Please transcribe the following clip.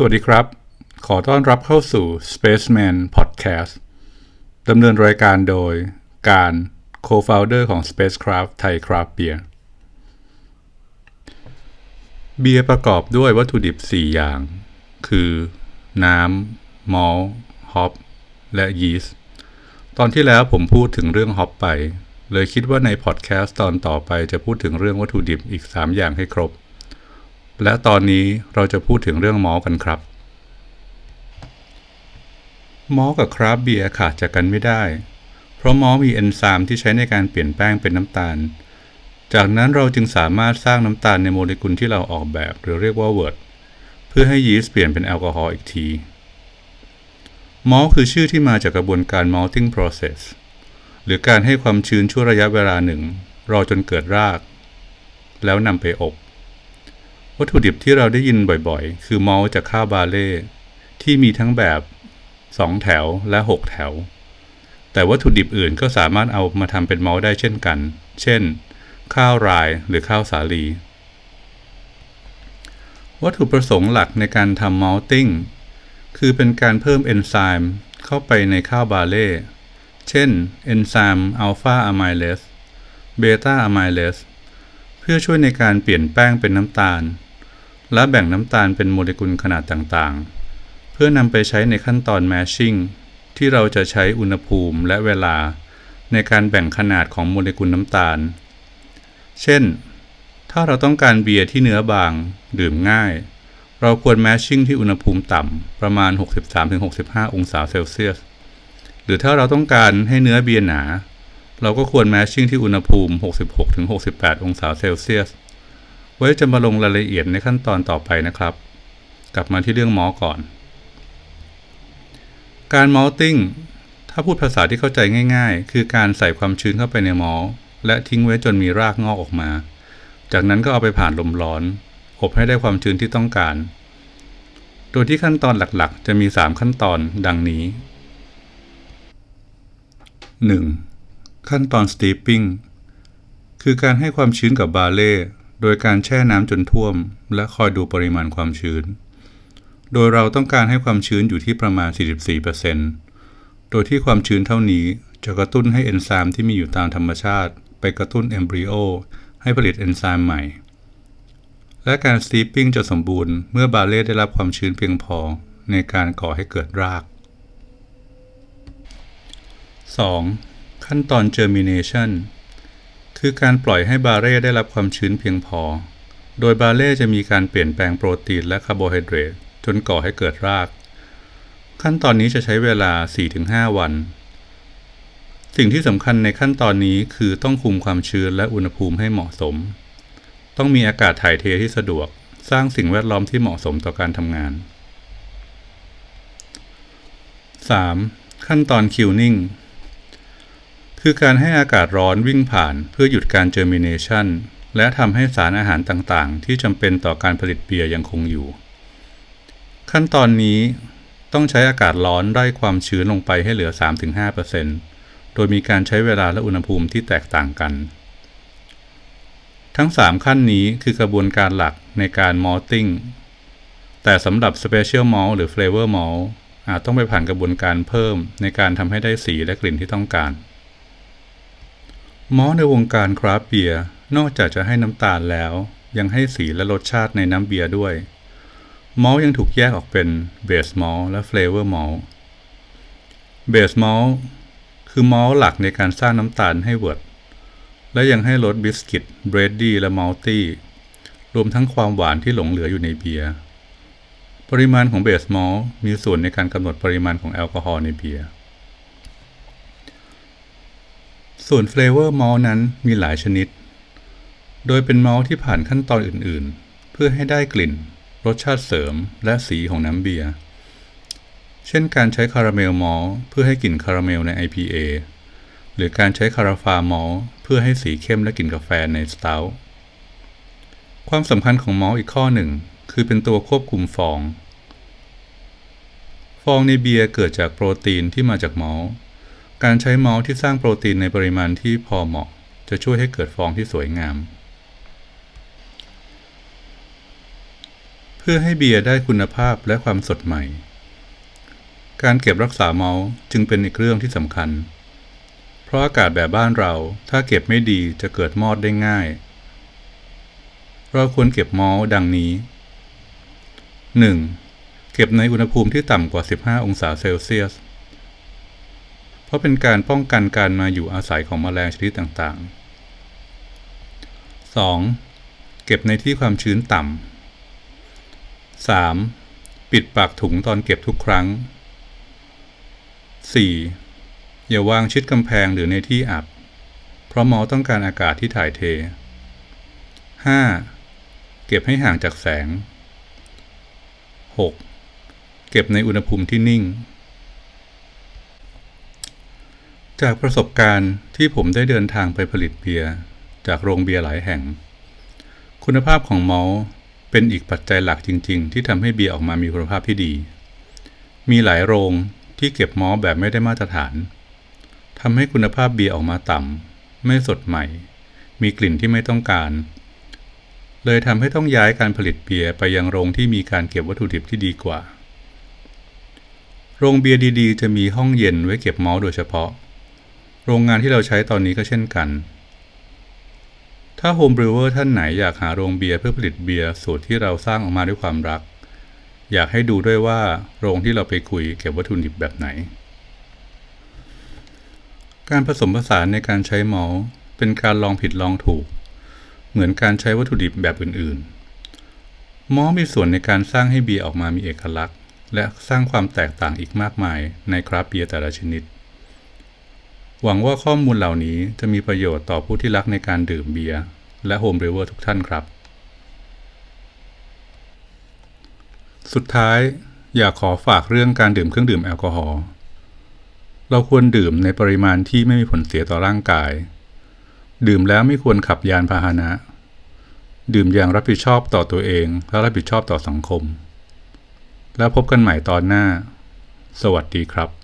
สวัสดีครับ ขอต้อนรับเข้าสู่ Spaceman Podcast ดำเนินรายการโดยการ Co-founder ของ Spacecraft Thai Craft Beer เบียร์ประกอบด้วยวัตถุดิบ 4 อย่าง คือ น้ำมอลต์ฮอปและยีสต์ตอนที่แล้วผมพูดถึงเรื่องฮอปไป เลยคิดว่าในพอดแคสต์ตอนต่อไปจะพูดถึงเรื่องวัตถุดิบอีก 3 อย่างให้ครบ และตอนนี้เราจะพูดถึงเรื่องมอลกันครับ มอลกับคราฟเบียร์ขาดจากกันไม่ได้ เพราะมอลมีเอนไซม์ที่ใช้ในการเปลี่ยนแป้งเป็นน้ำตาล จากนั้นเราจึงสามารถสร้างน้ำตาลในโมเลกุลที่เราออกแบบ หรือเรียกว่าเวิร์ดเพื่อให้ยีสต์เปลี่ยนเป็นแอลกอฮอล์อีกทีมอลคือชื่อที่มาจากกระบวนการ malting process หรือการให้ความชื้นชั่วระยะเวลาหนึ่ง รอจนเกิดราก แล้วนำไปอบ วัตถุดิบที่เราได้ยินบ่อยๆ คือมอลต์จากข้าวบาเล่ที่มีทั้งแบบ 2 แถวและ 6 แถว แต่วัตถุดิบอื่นก็สามารถเอามาทำเป็นมอลต์ได้เช่นกัน เช่น ข้าวรายหรือข้าวสาลี วัตถุประสงค์หลักในการทำมอลติ้งคือเป็นการเพิ่มเอนไซม์เข้าไปในข้าวบาเล่เช่นเอนไซม์อัลฟาอะไมเลสเบต้าอะไมเลสเพื่อช่วยในการเปลี่ยนแป้งเป็นน้ำตาล และแบ่งน้ำตาลเป็นโมเลกุลขนาดต่างๆ เพื่อนำไปใช้ในขั้นตอนแมชชิ่งที่เราจะใช้อุณหภูมิและเวลาในการแบ่งขนาดของโมเลกุลน้ำตาล เช่น ถ้าเราต้องการเบียร์ที่เนื้อบาง ดื่มง่าย เราควรแมชชิ่งที่อุณหภูมิต่ำประมาณ 63-65 องศาเซลเซียส หรือถ้าเราต้องการให้เนื้อเบียร์หนา เราก็ควรแมชชิ่งที่อุณหภูมิ 66-68 องศาเซลเซียส ไว้จะมาลงรายละเอียดในขั้นตอนต่อไปนะครับ กลับมาที่เรื่องมอก่อน การมอลติ้งถ้าพูดภาษาที่เข้าใจง่าย ๆ คือการใส่ความชื้นเข้าไปในมอลและทิ้งไว้จนมีรากงอกออกมา จากนั้นก็เอาไปผ่านลมร้อน อบให้ได้ความชื้นที่ต้องการ โดยที่ขั้นตอนหลักๆ จะมี 3 ขั้นตอนดังนี้ 1. ขั้นตอน steeping คือการให้ความชื้นกับบาเล่ โดยการแช่น้ำจนท่วม และคอยดูปริมาณความชื้น โดยเราต้องการให้ความชื้นอยู่ที่ประมาณ 44%โดยที่ความชื้นเท่านี้จะกระตุ้นให้เอนไซม์ที่มีอยู่ตามธรรมชาติ ไปกระตุ้นเอมบริโอให้ผลิตเอนไซม์ใหม่ และการ steeping จะสมบูรณ์เมื่อบาเล่ได้รับความชื้นเพียงพอในการก่อให้เกิดราก 2. ขั้นตอน germination คือการปล่อยให้บาเล่ได้รับความชื้นเพียงพอ โดยบาเล่จะมีการเปลี่ยนแปลงโปรตีนและคาร์โบไฮเดรตจนก่อให้เกิดราก ขั้นตอนนี้จะใช้เวลา 4-5 วัน สิ่งที่สำคัญในขั้นตอนนี้คือต้องคุมความชื้นและอุณหภูมิให้เหมาะสม ต้องมีอากาศถ่ายเทที่สะดวก สร้างสิ่งแวดล้อมที่เหมาะสมต่อการทำงาน 3. ขั้นตอน kilning คือการให้อากาศร้อนวิ่งผ่านเพื่อหยุดการเจอร์มิเนชันและทำให้สารอาหารต่างๆ ที่จำเป็นต่อการผลิตเบียร์ยังคงอยู่ ขั้นตอนนี้ต้องใช้อากาศร้อนไล่ความชื้นลงไปให้เหลือ 3-5%โดยมีการใช้เวลาและอุณหภูมิที่แตกต่างกัน ทั้ง 3 ขั้นนี้คือกระบวนการหลักในการมอลติ้งแต่สำหรับ Special Malt หรือ Flavor Malt อาจต้องไปผ่านกระบวนการเพิ่มในการทำให้ได้สีและกลิ่นที่ต้องการ มอลในวงการคราฟเบียร์นอกจากจะให้น้ำตาลแล้ว ยังให้สีและรสชาติในน้ำเบียร์ด้วยมอลยังถูกแยกออกเป็นเบสมอลและเฟลเวอร์มอลเบสมอลคือมอลหลักในการสร้างน้ำตาลให้เวิร์ดและยังให้รสบิสกิตเบรดดี้และมัลตี้รวมทั้งความหวานที่หลงเหลืออยู่ในเบียร์ปริมาณของเบสมอลมีส่วนในการกำหนดปริมาณของแอลกอฮอล์ในเบียร์ ส่วนเฟลเวอร์มอลนั้นมีหลายชนิด โดยเป็นมอลที่ผ่านขั้นตอนอื่นๆ เพื่อให้ได้กลิ่น รสชาติเสริมและสีของน้ำเบียร์ เช่นการใช้คาราเมลมอลเพื่อให้กลิ่นคาราเมลใน IPA หรือการใช้คาราฟามอลเพื่อให้สีเข้มและกลิ่นกาแฟในสตาท์ความสำคัญของมอลอีกข้อหนึ่ง คือเป็นตัวควบคุมฟอง ฟองในเบียร์เกิดจากโปรตีนที่มาจากมอล การใช้เมอลต์ที่สร้างโปรตีนในปริมาณที่พอเหมาะ จะช่วยให้เกิดฟองที่สวยงาม เพื่อให้เบียร์ได้คุณภาพและความสดใหม่ การเก็บรักษาเมาส์จึงเป็นอีกเรื่องที่สำคัญ เพราะอากาศแบบบ้านเราถ้าเก็บไม่ดีจะเกิดมอดได้ง่าย เราควรเก็บเมาส์ดังนี้ 1. เก็บในอุณหภูมิที่ต่ำกว่า 15 องศาเซลเซียส เพราะเป็นการป้องกันการมาอยู่อาศัยของแมลงชนิดต่างๆ 2. เก็บในที่ความชื้นต่ำ 3. ปิดปากถุงตอนเก็บทุกครั้ง 4. อย่าวางชิดกำแพงหรือในที่อับ เพราะหมอต้องการอากาศที่ถ่ายเท 5. เก็บให้ห่างจากแสง 6. เก็บในอุณหภูมิที่นิ่ง จากประสบการณ์ที่ผมได้เดินทางไปผลิตเบียร์จากโรงเบียร์หลายแห่ง คุณภาพของมอลต์เป็นอีกปัจจัยหลักจริง ๆ ที่ทำให้เบียร์ออกมามีคุณภาพที่ดี มีหลายโรงที่เก็บมอลแบบไม่ได้มาตรฐานทำให้คุณภาพเบียร์ออกมาต่ำไม่สดใหม่ มีกลิ่นที่ไม่ต้องการ เลยทำให้ต้องย้ายการผลิตเบียร์ไปยังโรงที่มีการเก็บวัตถุดิบที่ดีกว่า โรงเบียร์ดีๆ จะมีห้องเย็นไว้เก็บมอลโดยเฉพาะ โรงงานที่เราใช้ตอนนี้ก็เช่นกัน ถ้าโฮมบริเวอร์ท่านไหนอยากหาโรงเบียร์เพื่อผลิตเบียร์สูตรที่เราสร้างออกมาด้วยความรัก อยากให้ดูด้วยว่าโรงที่เราไปคุยเก็บวัตถุดิบแบบไหน การผสมผสานในการใช้มอลต์เป็นการลองผิดลองถูก เหมือนการใช้วัตถุดิบแบบอื่นๆ มอลต์มีส่วนในการสร้างให้เบียร์ออกมามีเอกลักษณ์ และสร้างความแตกต่างอีกมากมายในคราฟเบียร์แต่ละชนิด หวังว่าข้อมูลเหล่านี้จะมีประโยชน์ต่อผู้ที่รักในการดื่มเบียร์และโฮมบรเวอร์ทุกท่านครับ สุดท้ายอยากขอฝากเรื่องการดื่มเครื่องดื่มแอลกอฮอล์ เราควรดื่มในปริมาณที่ไม่มีผลเสียต่อร่างกาย ดื่มแล้วไม่ควรขับยานพาหนะ ดื่มอย่างรับผิดชอบต่อตัวเอง และรับผิดชอบต่อสังคม แล้วพบกันใหม่ตอนหน้า สวัสดีครับ